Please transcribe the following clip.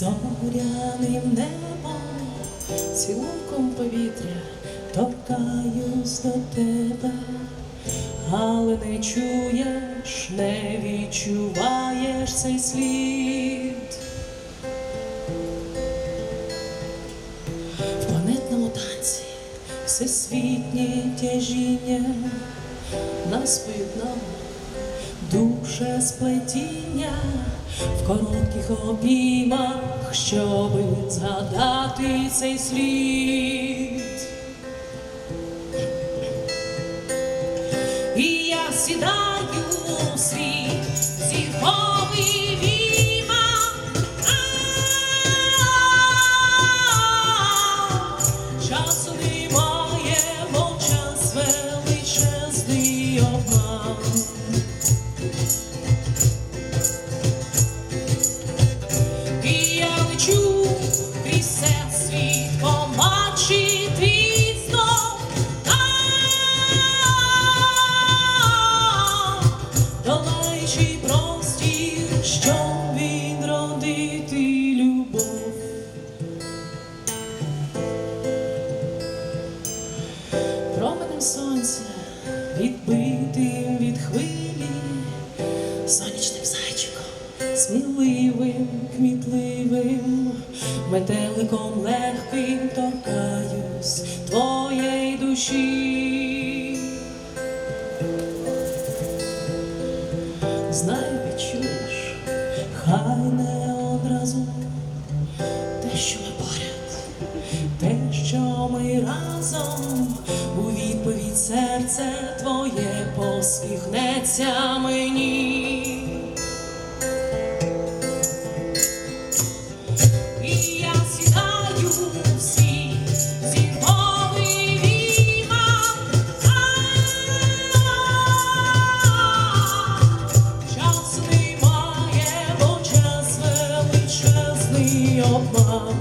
зоряним небом, цілунком повітря торкаюсь до тебе, але не чуєш, не відчуваєш цей слід. В планетному танці всесвітнє тяжіння нас поєднало душе сплетіння в коротких обіймах, щоби згадати цей слід. І я сідаю у свій Променем сонця відбитим від хвилі, сонячним зайчиком, сміливим, кмітливим, метеликом легким торкаюсь твоєї душі. Знаю, відчуєш, хай не одразу те, що ми поряд, те, що ми разом, серце твоє посміхнеться мені. І я сідаю всі зірковий віма, час немає, бо час величезний обман.